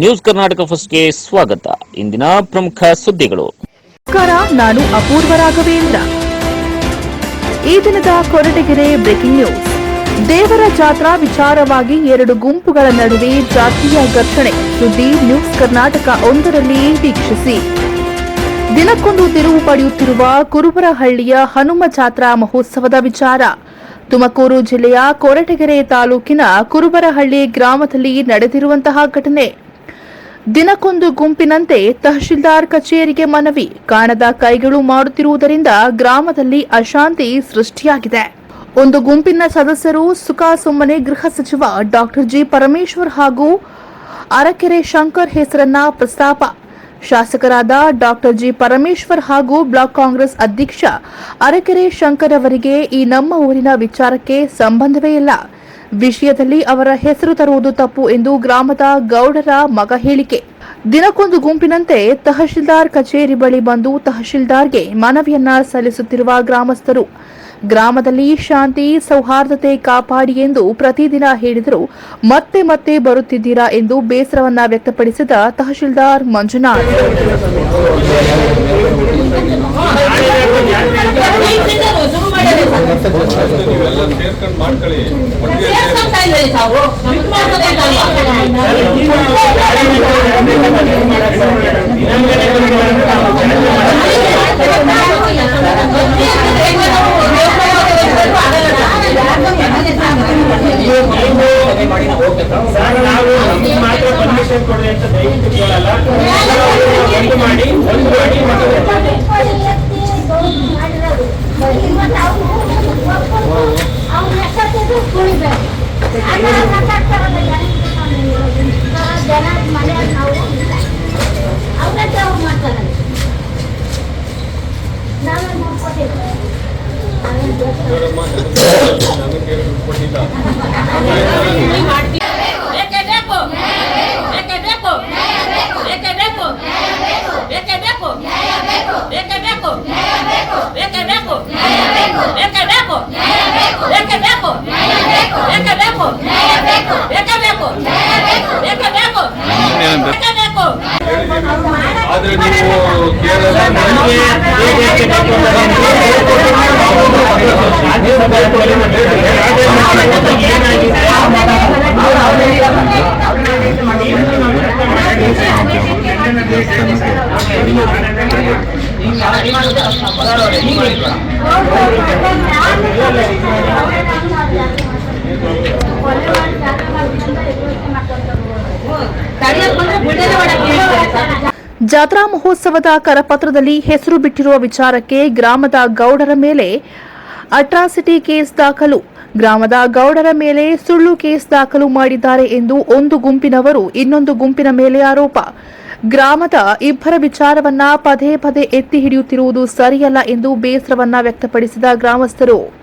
News Karnataka ಫಸ್ಟ್ಗೆ ಸ್ವಾಗತ. ಇಂದಿನ ಪ್ರಮುಖ ಸುದ್ದಿಗಳು. ನಮಸ್ಕಾರ, ನಾನು ಅಪೂರ್ವ ರಾಘವೇಂದ್ರ. ಈ ದಿನದ ಕೊರಟಗೆರೆ ಬ್ರೇಕಿಂಗ್ ನ್ಯೂಸ್. ದೇವರ ಜಾತ್ರಾ ವಿಚಾರವಾಗಿ ಎರಡು ಗುಂಪುಗಳ ನಡುವೆ ಜಾತೀಯ ಘರ್ಷಣೆ. ಸುದ್ದಿ ನ್ಯೂಸ್ ಕರ್ನಾಟಕ ಒಂದರಲ್ಲಿ ವೀಕ್ಷಿಸಿ. ದಿನಕ್ಕೊಂದು ತಿರುವು ಪಡೆಯುತ್ತಿರುವ ಕುರುಬರಹಳ್ಳಿಯ ಹನುಮ ಜಾತ್ರಾ ಮಹೋತ್ಸವದ ವಿಚಾರ. ತುಮಕೂರು ಜಿಲ್ಲೆಯ ಕೊರಟಗೆರೆ ತಾಲೂಕಿನ ಕುರುಬರಹಳ್ಳಿ ಗ್ರಾಮದಲ್ಲಿ ನಡೆದಿರುವಂತಹ ಘಟನೆ. ದಿನಕ್ಕೊಂದು ಗುಂಪಿನಂತೆ ತಹಶೀಲ್ದಾರ್ ಕಚೇರಿಗೆ ಮನವಿ. ಕಾಣದ ಕೈಗಳು ಮಾಡುತ್ತಿರುವುದರಿಂದ ಗ್ರಾಮದಲ್ಲಿ ಅಶಾಂತಿ ಸೃಷ್ಟಿಯಾಗಿದೆ. ಒಂದು ಗುಂಪಿನ ಸದಸ್ಯರು ಸುಖ ಸುಮ್ಮನೆ ಗೃಹ ಸಚಿವ ಡಾಕ್ಟರ್ ಜಿ ಪರಮೇಶ್ವರ್ ಹಾಗೂ ಅರಕೆರೆ ಶಂಕರ್ ಹೆಸರನ್ನ ಪ್ರಸ್ತಾಪ. ಶಾಸಕರಾದ ಡಾಕ್ಟರ್ ಜಿ ಪರಮೇಶ್ವರ್ ಹಾಗೂ ಬ್ಲಾಕ್ ಕಾಂಗ್ರೆಸ್ ಅಧ್ಯಕ್ಷ ಅರಕೆರೆ ಶಂಕರ್ ಅವರಿಗೆ ಈ ನಮ್ಮ ಊರಿನ ವಿಚಾರಕ್ಕೆ ಸಂಬಂಧವೇ ಇಲ್ಲ. ವಿಷಯದಲ್ಲಿ ಅವರ ಹೆಸರು ತರುವುದು ತಪ್ಪು ಎಂದು ಗ್ರಾಮದ ಗೌಡರ ಮಗ ಹೇಳಿಕೆ ದಿನಕ್ಕೊಂದು ಗುಂಪಿನಂತೆ ತಹಶೀಲ್ದಾರ್ ಕಚೇರಿ ಬಳಿ ಬಂದು ತಹಶೀಲ್ದಾರ್ಗೆ ಮನವಿಯನ್ನ ಸಲ್ಲಿಸುತ್ತಿರುವ ಗ್ರಾಮಸ್ಥರು ಗ್ರಾಮದಲ್ಲಿ ಶಾಂತಿ ಸೌಹಾರ್ದತೆ ಕಾಪಾಡಿ ಎಂದು ಪ್ರತಿದಿನ ಹೇಳಿದರೂ ಮತ್ತೆ ಮತ್ತೆ ಬರುತ್ತಿದ್ದೀರಾ ಎಂದು ಬೇಸರವನ್ನ ವ್ಯಕ್ತಪಡಿಸಿದ ತಹಶೀಲ್ದಾರ್ ಮಂಜುನಾಥ್ ನಾವು ಮಾತ್ರ ಮಾಡಿ ಒಂದು ಮಾಡಿ. ಆದ್ರೆ ನೀವು ಕೇಳಲ್ಲ ಜಾತ್ರಾ ಮಹೋತ್ಸವದ ಕರಪತ್ರದಲ್ಲಿ ಹೆಸರು ಬಿಟ್ಟಿರುವ ವಿಚಾರಕ್ಕೆ ಗ್ರಾಮದ ಗೌಡರ ಮೇಲೆ ಅಟ್ರಾಸಿಟಿ ಕೇಸ್ ದಾಖಲು. ಗ್ರಾಮದ ಗೌಡರ ಮೇಲೆ ಸುಳ್ಳು ಕೇಸ್ ದಾಖಲು ಮಾಡಿದ್ದಾರೆ ಎಂದು ಒಂದು ಗುಂಪಿನವರು ಇನ್ನೊಂದು ಗುಂಪಿನ ಮೇಲೆ ಆರೋಪ. ಗ್ರಾಮದ ಇಬ್ಬರ ವಿಚಾರವನ್ನ ಪದೇ ಪದೇ ಎತ್ತಿ ಹಿಡಿಯುತ್ತಿರುವುದು ಸರಿಯಲ್ಲ ಎಂದು ಬೇಸರವನ್ನ ವ್ಯಕ್ತಪಡಿಸಿದ ಗ್ರಾಮಸ್ಥರು.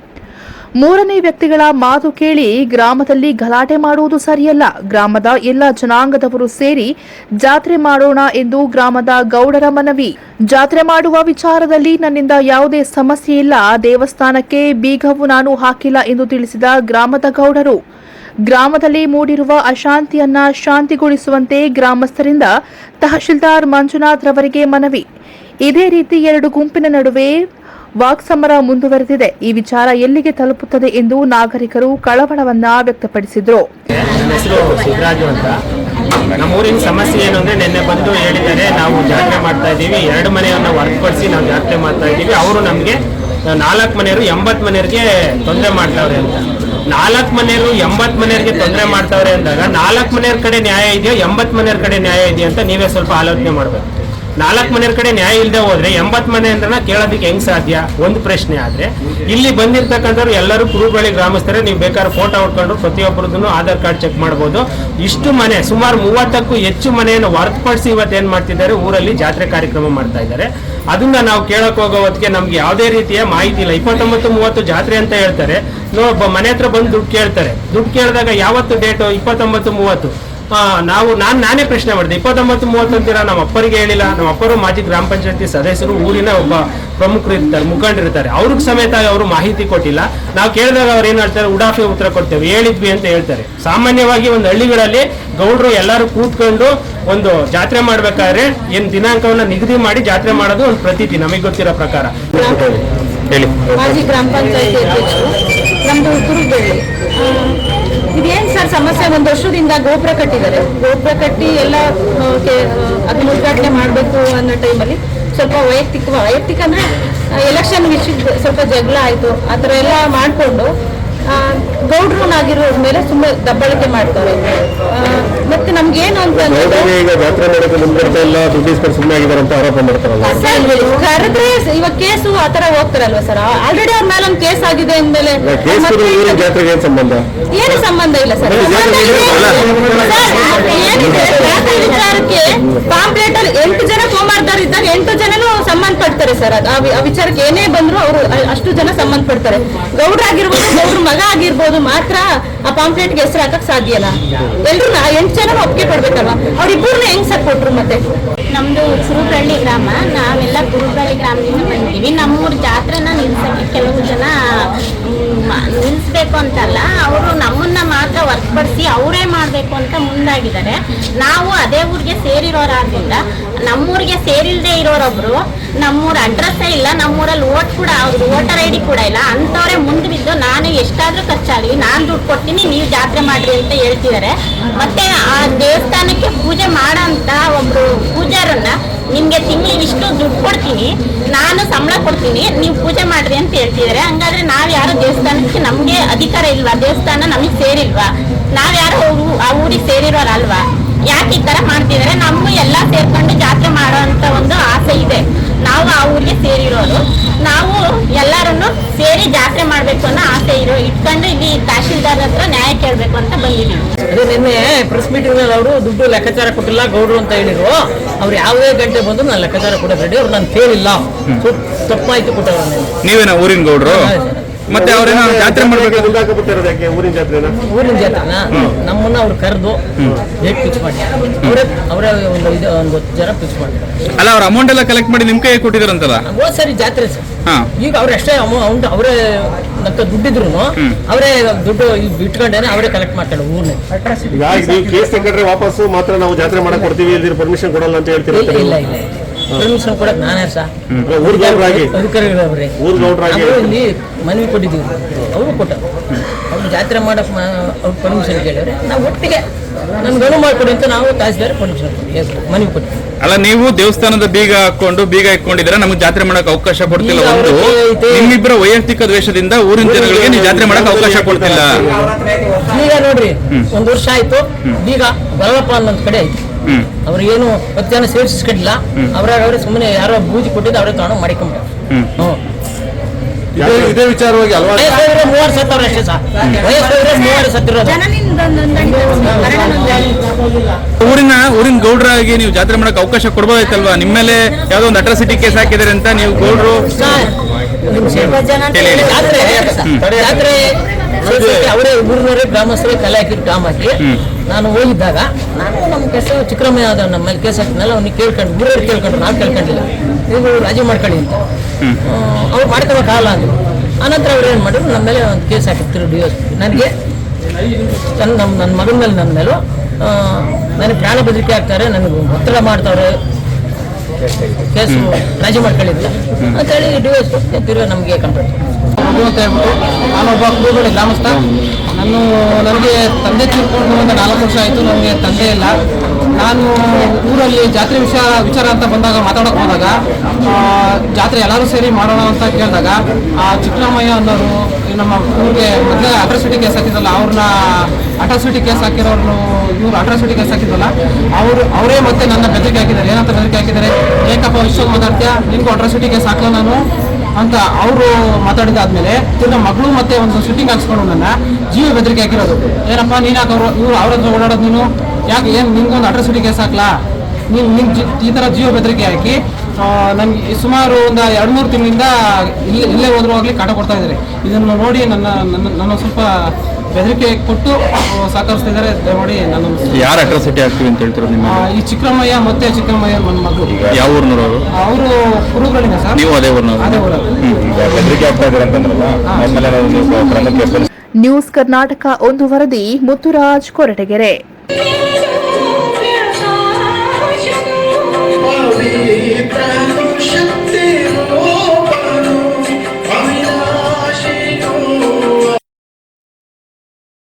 ಮೂರನೇ ವ್ಯಕ್ತಿಗಳ ಮಾತು ಕೇಳಿ ಗ್ರಾಮದಲ್ಲಿ ಗಲಾಟೆ ಮಾಡುವುದು ಸರಿಯಲ್ಲ. ಗ್ರಾಮದ ಎಲ್ಲ ಜನಾಂಗದವರು ಸೇರಿ ಜಾತ್ರೆ ಮಾಡೋಣ ಎಂದು ಗ್ರಾಮದ ಗೌಡರ ಮನವಿ. ಜಾತ್ರೆ ಮಾಡುವ ವಿಚಾರದಲ್ಲಿ ನನ್ನಿಂದ ಯಾವುದೇ ಸಮಸ್ಯೆ ಇಲ್ಲ. ದೇವಸ್ಥಾನಕ್ಕೆ ಬೀಗವು ನಾನು ಹಾಕಿಲ್ಲ ಎಂದು ತಿಳಿಸಿದ ಗ್ರಾಮದ ಗೌಡರು. ಗ್ರಾಮದಲ್ಲಿ ಮೂಡಿರುವ ಅಶಾಂತಿಯನ್ನ ಶಾಂತಿಗೊಳಿಸುವಂತೆ ಗ್ರಾಮಸ್ಥರಿಂದ ತಹಶೀಲ್ದಾರ್ ಮಂಜುನಾಥ್ ರವರಿಗೆ ಮನವಿ. ಇದೇ ರೀತಿ ಎರಡು ಗುಂಪಿನ ನಡುವೆ ವಾಕ್ಸಮರ ಮುಂದುವರೆದಿದೆ. ಈ ವಿಚಾರ ಎಲ್ಲಿಗೆ ತಲುಪುತ್ತದೆ ಎಂದು ನಾಗರಿಕರು ಕಳವಳವನ್ನ ವ್ಯಕ್ತಪಡಿಸಿದ್ರು. ನಮ್ಮೂರಿನ ಸಮಸ್ಯೆ ಏನು ಅಂದ್ರೆ ನಿನ್ನೆ ಬಂದು ಹೇಳಿದ್ದಾರೆ, ನಾವು ಜಾತ್ರೆ ಮಾಡ್ತಾ ಇದ್ದೀವಿ, ಎರಡು ಮನೆಯನ್ನ ಹೊರತುಪಡಿಸಿ ನಾವು ಜಾತ್ರೆ ಮಾಡ್ತಾ ಇದ್ದೀವಿ. ಅವರು ನಮಗೆ, ನಾಲ್ಕು ಮನೆಯವರು ಎಂಬತ್ ಮನೆಯವರಿಗೆ ತೊಂದರೆ ಮಾಡ್ತಾವ್ರೆ ಅಂತ. ನಾಲ್ಕು ಮನೆಯವರು ಎಂಬತ್ ಮನೆಯವರಿಗೆ ತೊಂದರೆ ಮಾಡ್ತಾವ್ರೆ ಅಂದಾಗ ನಾಲ್ಕು ಮನೆಯವ್ರ ಕಡೆ ನ್ಯಾಯ ಇದೆಯೋ ಎಂಬತ್ ಮನೆಯವ್ರ ಕಡೆ ನ್ಯಾಯ ಇದೆಯಾ ಅಂತ ನೀವೇ ಸ್ವಲ್ಪ ಆಲೋಚನೆ ಮಾಡಬೇಕು. ನಾಲ್ಕು ಮನೆಯ ಕಡೆ ನ್ಯಾಯ ಇಲ್ಲದೆ ಹೋದ್ರೆ ಎಂಬತ್ತು ಮನೆ ಅಂದ್ರೆ ಕೇಳೋದಕ್ಕೆ ಹೆಂಗ್ ಸಾಧ್ಯ? ಒಂದು ಪ್ರಶ್ನೆ ಆದ್ರೆ, ಇಲ್ಲಿ ಬಂದಿರ್ತಕ್ಕಂಥವ್ರು ಎಲ್ಲರೂ ಕುರುಬಳ್ಳಿ ಗ್ರಾಮಸ್ಥರೇ, ನೀವು ಬೇಕಾದ್ರೆ ಫೋಟೋ ಹೊಡ್ಕೊಂಡು ಪ್ರತಿಯೊಬ್ಬರದ್ದು ಆಧಾರ್ ಕಾರ್ಡ್ ಚೆಕ್ ಮಾಡ್ಬೋದು. ಇಷ್ಟು ಮನೆ, ಸುಮಾರು ಮೂವತ್ತಕ್ಕೂ ಹೆಚ್ಚು ಮನೆಯನ್ನು ಹೊರತುಪಡಿಸಿ ಇವತ್ತು ಏನು ಮಾಡ್ತಿದ್ದಾರೆ? ಊರಲ್ಲಿ ಜಾತ್ರೆ ಕಾರ್ಯಕ್ರಮ ಮಾಡ್ತಾ ಇದ್ದಾರೆ. ಅದನ್ನ ನಾವು ಕೇಳಕ್ ಹೋಗೋ ಹೊತ್ತಿಗೆ ನಮ್ಗೆ ಯಾವುದೇ ರೀತಿಯ ಮಾಹಿತಿ ಇಲ್ಲ. ಇಪ್ಪತ್ತೊಂಬತ್ತು, ಮೂವತ್ತು ಜಾತ್ರೆ ಅಂತ ಹೇಳ್ತಾರೆ. ಒಬ್ಬ ಮನೆ ಹತ್ರ ಬಂದು ದುಡ್ಡು ಕೇಳ್ತಾರೆ. ದುಡ್ಡು ಕೇಳಿದಾಗ ಯಾವತ್ತು ಡೇಟು ಇಪ್ಪತ್ತೊಂಬತ್ತು, ಮೂವತ್ತು. ನಾವು ನಾನು ನಾನೇ ಪ್ರಶ್ನೆ ಮಾಡಿದೆ. ಇಪ್ಪತ್ತೊಂಬತ್ತು ಮೂವತ್ತೊಂದಿರ ನಮ್ಮ ಅಪ್ಪರಿಗೆ ಹೇಳಿಲ್ಲ. ನಮ್ಮ ಅಪ್ಪರು ಮಾಜಿ ಗ್ರಾಮ ಪಂಚಾಯತಿ ಸದಸ್ಯರು ಊರಿನ ಒಬ್ಬ ಪ್ರಮುಖರು ಇರ್ತಾರೆ ಮುಖಂಡರಿರ್ತಾರೆ ಅವ್ರಿಗೆ ಸಮೇತ ಅವರು ಮಾಹಿತಿ ಕೊಟ್ಟಿಲ್ಲ. ನಾವು ಕೇಳಿದಾಗ ಅವ್ರು ಏನ್ ಹೇಳ್ತಾರೆ? ಉಡಾಫೆ ಉತ್ತರ ಕೊಡ್ತೇವೆ. ಹೇಳಿದ್ವಿ ಅಂತ ಹೇಳ್ತಾರೆ. ಸಾಮಾನ್ಯವಾಗಿ ಒಂದು ಹಳ್ಳಿಗಳಲ್ಲಿ ಗೌಡ್ರು ಎಲ್ಲರೂ ಕೂತ್ಕೊಂಡು ಒಂದು ಜಾತ್ರೆ ಮಾಡ್ಬೇಕಾದ್ರೆ ಏನು ದಿನಾಂಕವನ್ನ ನಿಗದಿ ಮಾಡಿ ಜಾತ್ರೆ ಮಾಡೋದು ಒಂದು ಪ್ರತೀತಿ ನಮಗೆ ಗೊತ್ತಿರೋ ಪ್ರಕಾರ. ಹೇಳಿ. ಮಾಜಿ ಗ್ರಾಮ ಪಂಚಾಯತಿ ಅಧ್ಯಕ್ಷರು ನಮ್ದು ಸರ್ ಸಮಸ್ಯೆ ಒಂದು ವರ್ಷದಿಂದ ಗೋಪುರ ಕಟ್ಟಿದ್ದಾರೆ. ಗೋಪುರ ಕಟ್ಟಿ ಎಲ್ಲ ಅದನ್ನು ಉದ್ಘಾಟನೆ ಮಾಡಬೇಕು ಅನ್ನೋ ಟೈಮಲ್ಲಿ ಸ್ವಲ್ಪ ವೈಯಕ್ತಿಕ ವೈಯಕ್ತಿಕ ಎಲೆಕ್ಷನ್ ವಿಷಯ ಸ್ವಲ್ಪ ಜಗಳ ಆಯ್ತು. ಆ ಥರ ಎಲ್ಲ ಮಾಡಿಕೊಂಡು ಗೌಡ್ರನಾಗಿರೋರ ಮೇಲೆ ತುಂಬಾ ದಬ್ಬಳಿಕೆ ಮಾಡ್ತಾರೆ. ಮತ್ತೆ ಈಗ ಜಾತ್ರೆ ಮಾಡೋಕೆ ಇಲ್ಲ ದುಡ್ಡು ಇಸ್ಕೊಂಡು ಸುಮ್ಮನೆ ಆಗಿದ್ದಾರೆ ಅಂತ ಆರೋಪ ಮಾಡ್ತಾರಲ್ಲ. ಸರ್, ಕರೆದ್ರೆ ಇವಾಗ ಕೇಸು ಆ ತರ ಹೋಗ್ತಾರಲ್ವಾ ಸರ್? ಆಲ್ರೆಡಿ ಅವ್ರ ಮೇಲೆ ಒಂದು ಕೇಸ್ ಆಗಿದೆ ಅಂದ್ಮೇಲೆ ಕೇಸ್ ಊರಿನ ಜಾತ್ರೆಗೆ ಏನ್ ಸಂಬಂಧ? ಏನು ಸಂಬಂಧ ಇಲ್ಲ ಸರ್? ಸಂಬಂಧ. ಸರ್, ಏನಿದೆ ಜಾತ್ರೆ ವಿಚಾರಕ್ಕೆ ಪಾಂಪ್ಲೇಟ್ ಅಲ್ಲಿ ಎಂಟು ಜನ ಸೋಮಾರ್ದಾರ್ ಇದ್ದಾಗ ಎಂಟು ಜನನು ಸಂಬಂಧಪಡ್ತಾರೆ ಸರ್. ಅದು ಆ ವಿಚಾರಕ್ಕೆ ಏನೇ ಬಂದ್ರು ಅವರು ಅಷ್ಟು ಜನ ಸಂಬಂಧ ಪಡ್ತಾರೆ ಆಗಿರ್ಬೋದು ಗೌಡ್ರ ಮಗ ಆಗಿರ್ಬೋದು ಮಾತ್ರ ಆ ಪಾಂಪ್ಲೆಟ್ಗೆ ಹೆಸರು ಹಾಕಕ್ ಸಾಧ್ಯ ಎಲ್ರು ಎಂಟು ಜನ ಒಪ್ಪಿಗೆ ಪಡ್ಬೇಕಲ್ವಾ ಅವ್ರಿಬ್ಬರನ್ನ ಹೆಂಗ್ ಸರ್ ಕೊಟ್ರು ಮತ್ತೆ? ಕುರುಬಳ್ಳಿ ಗ್ರಾಮ. ನಾವೆಲ್ಲ ಕುರುಬಳ್ಳಿ ಗ್ರಾಮದಿಂದ ಬಂದಿದ್ದೀವಿ. ನಮ್ಮೂರ ಜಾತ್ರೆನ ನಿಲ್ಸಕ್ಕೆ ಕೆಲವು ಜನ ನಿಲ್ಲಿಸ್ಬೇಕು ಅಂತಲ್ಲ, ಅವರು ನಮ್ಮನ್ನ ಮಾತ್ರ ಹೊರತುಪಡಿಸಿ ಅವರೇ ಮಾಡಬೇಕು ಅಂತ ಮುಂದಾಗಿದ್ದಾರೆ. ನಾವು ಅದೇ ಊರಿಗೆ ಸೇರಿರೋರಾದ್ರಿಂದ, ನಮ್ಮೂರಿಗೆ ಸೇರಿಲ್ದೇ ಇರೋರೊಬ್ರು, ನಮ್ಮೂರ ಅಡ್ರೆಸ್ಸೇ ಇಲ್ಲ, ನಮ್ಮೂರಲ್ಲಿ ಓಟ್ ಕೂಡ ಅವ್ರದ್ದು ವೋಟರ್ ಐ ಕೂಡ ಇಲ್ಲ. ಅಂಥವ್ರೆ ಮುಂದೆ ಬಿದ್ದು ನಾನು ಎಷ್ಟಾದರೂ ಖರ್ಚಾಗಲಿ, ನಾನು ದುಡ್ಡು ಕೊಡ್ತೀನಿ, ನೀವು ಜಾತ್ರೆ ಮಾಡ್ರಿ ಅಂತ ಹೇಳ್ತಿದ್ದಾರೆ. ಮತ್ತೆ ಆ ದೇವಸ್ಥಾನಕ್ಕೆ ಪೂಜೆ ಮಾಡೋ ಅಂತ ಒಬ್ರು ಪೂಜಾರನ್ನ ನಿಮ್ಗೆ ತಿಂಗಳಿಗೆ ಇಷ್ಟು ದುಡ್ಡು ಕೊಡ್ತೀನಿ, ನಾನು ಸಂಬಳ ಕೊಡ್ತೀನಿ, ನೀವು ಪೂಜೆ ಮಾಡ್ರಿ ಅಂತ ಹೇಳ್ತಿದ್ರೆ. ಹಂಗಾದ್ರೆ ನಾವ್ ಯಾರು ದೇವಸ್ಥಾನಕ್ಕೆ ನಮ್ಗೆ ಅಧಿಕಾರ ಇಲ್ವಾ? ದೇವಸ್ಥಾನ ನಮಗೆ ಸೇರಿಲ್ವಾ? ನಾವ್ ಯಾರು ಆ ಊರಿಗೆ ಸೇರಿರೋರಲ್ವಾ ಯಾಕೆ ಈ ತರ ಮಾಡ್ತಿದ್ದಾರೆ? ನಮ್ಮ ಎಲ್ಲ ಸೇರ್ಕೊಂಡು ಜಾತ್ರೆ ಮಾಡೋ ಅಂತ ಒಂದು ಆಸೆ ಇದೆ. ನಾವು ಆ ಊರಿಗೆ ಸೇರಿರೋದು. ನಾವು ಎಲ್ಲರನ್ನು ಸೇರಿ ಜಾತ್ರೆ ಮಾಡ್ಬೇಕು ಅನ್ನೋ ಆಸೆ ಇರೋ ಇಟ್ಕೊಂಡು ಇಲ್ಲಿ ತಹಶೀಲ್ದಾರ್ ಹತ್ರ ನ್ಯಾಯ ಕೇಳ್ಬೇಕು ಅಂತ ಬಂದಿದ್ದೀವಿ. ಅದೇ ನಿನ್ನೆ ಪ್ರೆಸ್ ಮೀಟಿಂಗ್ನಲ್ಲಿ ಅವರು ದುಡ್ಡು ಲೆಕ್ಕಾಚಾರ ಕೊಟ್ಟಿಲ್ಲ ಗೌಡ್ರು ಅಂತ ಹೇಳಿದ್ರು. ಅವ್ರು ಯಾವುದೇ ಗಂಟೆ ಬಂದ್ರು ನಾನು ಲೆಕ್ಕಾಚಾರ ಕೊಡೋದು ರೆಡಿ ಅವ್ರು ನಾನು ಕೇಳಿಲ್ಲ. ತಪ್ಪಾಯ್ತು ಕೊಟ್ಟವ್ರು ನೀವೇನ ಊರಿನ ಗೌಡ್ರು? ಮತ್ತೆ ಅವ್ರೇನೋ ಜಾತ್ರೆ ಮಾಡ್ಬೇಕು. ಊರಿನ ಜಾತ್ರೆನ? ಊರಿನ ಜಾತ್ರೆನ? ನಮ್ಮನ್ನ ಅವ್ರು ಕರೆದು ಡೇಟ್ ಫಿಕ್ಸ್ ಮಾಡಿ. ಅವರೇ ಅವರೇ ಒಂದು ಇದು ಒಂದು ಜರ ಜನ ಫಿಕ್ಸ್ ಮಾಡಿದ್ದಾರೆ. ಅಲ್ಲ ಅವ್ರ ಅಮೌಂಟ್ ಎಲ್ಲ ಕಲೆಕ್ಟ್ ಮಾಡಿ ನಿಮ್ ಕೈ ಕೊಟ್ಟಿದಾರಂತಲ್ಲ ಹೋದ್ ಸರಿ ಜಾತ್ರೆ ಸರ್. ಈಗ ಅವ್ರು ಎಷ್ಟೇ ಅಮೌಂಟ್ ಅವರೇ ನಕ್ಕ ದುಡ್ಡಿದ್ರು ಅವರೇ ದುಡ್ಡು ಇಟ್ಕೊಂಡೇನೆ ಅವರೇ ಕಲೆಕ್ಟ್ ಮಾಡ್ತಾರೆ ಊರ್ನ. ಈಗ ನೀವು ಕೇಸ್ ತಗೊಂಡ್ರೆ ವಾಪಸ್ ಮಾತ್ರ ನಾವು ಜಾತ್ರೆ ಮಾಡಕ್ ಕೊಡ್ತೀವಿ ಇಲ್ದಿರ ಪರ್ಮಿಷನ್ ಕೊಡಲ್ಲ ಅಂತ ಹೇಳ್ತೀರಾ? ಇಲ್ಲ ಇಲ್ಲ. ಪರ್ಮಿಷನ್ ಕೊಡಕ್ ನಾನೇ ಸರ್ ಊರ್ ಗೌಡ್ರಾಗಿ ಅಧಿಕಾರಿಗಳವ್ರೆ ಇಲ್ಲಿ ಮನವಿ ಕೊಟ್ಟಿದ್ದೀವಿ. ಅವರು ಕೊಟ್ಟ. ಅವ್ರು ಜಾತ್ರೆ ಮಾಡಕ್ ಅವ್ರು ಪರ್ಮಿಷನ್ ಕೇಳಿದ್ರೆ ನಾವು ಒಟ್ಟಿಗೆ ನಮ್ಗೆ ಅನುವು ಮಾಡಿಕೊಡಿ ಅಂತ ನಾವು ತಹಸೀಲ್ದಾರ್ ಪರ್ಮಿಷನ್ ಮನವಿ ಕೊಟ್ಟಿದ್ದೀವಿ. ಅಲ್ಲ ನೀವು ದೇವಸ್ಥಾನದ ಬೀಗ ಹಾಕೊಂಡು ಬೀಗ ಇಟ್ಕೊಂಡಿದ್ರೆ ನಮ್ಗೆ ಜಾತ್ರೆ ಮಾಡಕ್ ಅವಕಾಶ ಕೊಡ್ತಿಲ್ಲ ಒಂದು. ನಿಮ್ಮಿಬ್ಬರ ವೈಯಕ್ತಿಕ ದ್ವೇಷದಿಂದ ಊರಿನ ಜನಗಳಿಗೆ ನೀವು ಜಾತ್ರೆ ಮಾಡಕ್ ಅವಕಾಶ ಕೊಡ್ತಿಲ್ಲ. ಈಗ ನೋಡ್ರಿ ಒಂದು ವರ್ಷ ಆಯ್ತು ಬೀಗ ಬರಲಪ್ಪ ಅನ್ನೊಂದ್ ಕಡೆ ಐತಿ. ಹ್ಮ್ ಅವ್ರು ಏನು ಹತ್ತು ಜನ ಸೇರಿಸ್ಕೊಂಡಿಲ್ಲ ಅವ್ರಾಗ ಅವ್ರಿಗೆ ಸುಮ್ಮನೆ ಯಾರೋ ಬೂದಿ ಕೊಟ್ಟಿದ್ದು ಅವ್ರಿಗೆ ತಗೊಂಡು ಮಾಡಿಕೊಂಡ್ಬಿಟ್ಟ ಹ್ಮ್. ಹ್ಞೂ ಇದೇ- ಇದೇ ವಿಚಾರವಾಗಿ ಹಲವಾರು ಮೂವರು ಸತ್ತವ್ರೆ ಅಷ್ಟೇ ಸರ್ ವಯಸ್ಸಾದ್ರೆ ಮೂವರು ಸತ್ತಿರೋದು. ಊರಿನ ಊರಿನ ಗೌಡ್ರಾಗಿ ನೀವು ಜಾತ್ರೆ ಮಾಡಕ್ ಅವಕಾಶ ಕೊಡ್ಬೋದಾಯ್ತಲ್ವಾ? ನಿಮ್ಮ ಮೇಲೆ ಯಾವ್ದೋ ಒಂದು ಅಟ್ರಾಸಿಟಿ ಕೇಸ್ ಹಾಕಿದಾರೆ ಅಂತ ನೀವು ಗೌಡ್ರು ಜಾತ್ರೆ ಅವರೇ ಊರಿನವರೇ ಗ್ರಾಮಸ್ಥರೇ ಕಲೆ ಹಾಕಿದ್ರು ಗ್ರಾಮ ಹಾಕಿ ನಾನು ಹೋಗಿದ್ದಾಗ ನಾನು ನಮ್ಮ ಕೆಲಸ ಚಿಕ್ಕರಮ್ಮಯ್ಯ ಆದ ನಮ್ಮ ಮೇಲೆ ಕೇಸ್ ಹಾಕಿದ್ಮೇಲೆ ಅವ್ನಿಗೆ ಕೇಳ್ಕೊಂಡು ಊರವ್ರು ಕೇಳ್ಕೊಂಡ್ರು ನಾನು ಕೇಳ್ಕೊಂಡಿಲ್ಲ. ನೀವು ರಾಜಿ ಮಾಡ್ಕೊಳ್ಳಿ ಅಂತ. ಅವ್ರು ಕಾಲ ಅಂದ್ರು. ಆನಂತರ ಅವ್ರು ಏನು ಮಾಡಿದ್ರು ನಮ್ಮ ಮೇಲೆ ಒಂದು ಕೇಸ್ ಹಾಕಿರ್ತಿರು ಡಿ ಎಸ್ ನನಗೆ ನನ್ನ ನಮ್ಮ ನನ್ನ ಮಗನ ಮೇಲೆ ನನ್ನ ಮೇಲೂ ನನಗೆ ಪ್ರಾಣ ಬೆದರಿಕೆ ಆಗ್ತಾರೆ ನನಗೆ ಒತ್ತಡ ಮಾಡ್ತಾವ್ರೆ ಕೇಸು ರಾಜಿ ಅಂತ ಅಂತೇಳಿ ಡಿ ಎಸ್ ತಿರುಗಿ ನಮಗೆ ಕಂಪ್ಲೇಂಟ್. ಮಗು ಅಂತ ಹೇಳ್ಬಿಟ್ಟು ನಾನು, ನನಗೆ ತಂದೆ ತೀರ್ಕೊಂಡು ಒಂದು ನಾಲ್ಕು ವರ್ಷ ಆಯಿತು, ನನಗೆ ತಂದೆ ಇಲ್ಲ. ನಾನು ಊರಲ್ಲಿ ಜಾತ್ರೆ ವಿಷಯ, ವಿಚಾರ ಅಂತ ಬಂದಾಗ ಮಾತಾಡೋಕೆ ಹೋದಾಗ ಜಾತ್ರೆ ಎಲ್ಲರೂ ಸೇರಿ ಮಾಡೋಣ ಅಂತ ಕೇಳಿದಾಗ, ಆ, ಚಿಕ್ಕರಾಮಯ್ಯ ಅನ್ನೋರು ನಮ್ಮ ಊರಿಗೆ ಮೊದಲೇ ಅಟ್ರಾಸಿಟಿ ಕೇಸ್ ಹಾಕಿದ್ರಲ್ಲ, ಅವ್ರನ್ನ ಅಟ್ರಾಸಿಟಿ ಕೇಸ್ ಹಾಕಿರೋರು ಇವ್ರು ಅಟ್ರಾಸಿಟಿ ಕೇಸ್ ಹಾಕಿದ್ರಲ್ಲ, ಅವರು, ಅವರೇ ಮತ್ತೆ ನನ್ನ ಬೆದರಿಕೆ ಹಾಕಿದ್ದಾರೆ. ಏನಂತ ಬೆದರಿಕೆ ಹಾಕಿದ್ದಾರೆ? ಏಕಪ್ಪ ವಿಶ್ವ ಮಾತಾಡ್ತೀಯ ನಿನ್ಗೂ ಅಟ್ರಾಸಿಟಿ ಕೇಸ್ ಹಾಕಲ್ಲ ನಾನು? ಅಂತ ಅವರು ಮಾತಾಡಿದಾದ್ಮೇಲೆ ತಿರ್ಗ ಮಗಳು ಮತ್ತೆ ಒಂದು ಶೂಟಿಂಗ್ ಹಾಕ್ಸ್ಕೊಂಡು ನನ್ನ ಜೀವ ಬೆದರಿಕೆ ಹಾಕಿರೋದು. ಏನಪ್ಪ ನೀನು ಅವರು ಇವ್ರು ಅವ್ರ ಹತ್ರ ಓಡಾಡೋದು ನೀನು? ಯಾಕೆ ಏನು ನಿನ್ಗೊಂದು ಅಟ್ರಾಸಿಟಿ ಕೇಸ್ ಹಾಕ್ಲಾ? ನೀನು ನಿನ್ ಈ ಥರ ಜೀವ ಬೆದರಿಕೆ ಹಾಕಿ ನನಗೆ ಸುಮಾರು ಒಂದು ಎರಡು ಮೂರು ತಿಂಗಳಿಂದ ಇಲ್ಲೇ ಇಲ್ಲೇ ಹೋದ್ರು ಆಗಲಿ ಕಾಟ ಕೊಡ್ತಾ ಇದ್ದಾರೆ. ಇದನ್ನು ನೋಡಿ ನನ್ನ ನನ್ನ ನನ್ನ ಸ್ವಲ್ಪ ಬೆದರಿಕೆ ಕೊಟ್ಟು ಸಹಕರಿಸ್ತಿದ್ದಾರೆ. ದಯಮಾಡಿ ನನ್ನ ಯಾರು ಅಟ್ರಾಸಿಟಿ ಆಗ್ತೀವಿ ಅಂತ ಹೇಳ್ತಿರೋ ನಿಮ್ಮ ಈ ಚಿಕ್ಕಮ್ಮಯ್ಯ ಮತ್ತೆ ಚಿಕ್ಕಮ್ಮಯ್ಯ ನನ್ನ ಮಗಳು. ಯಾವ ಊರ್ನವರು ಅವರು? ಕುರುಗಳಿಂದ ಸರ್. ನೀವು ಅದೇ ಊರ್ನವರು. ಅದೇ ಬೆದರಿಕೆ ಆಗ್ತಾ ಇದ್ದಾರೆ ಅಂತಂದ್ರಲ್ಲ ಆಮೇಲೆ ನ್ಯೂಸ್ ಕರ್ನಾಟಕ ಒಂದು ವರದಿ ಮುತ್ತುರಾಜ್ ಕೊರಟಗೆರೆ.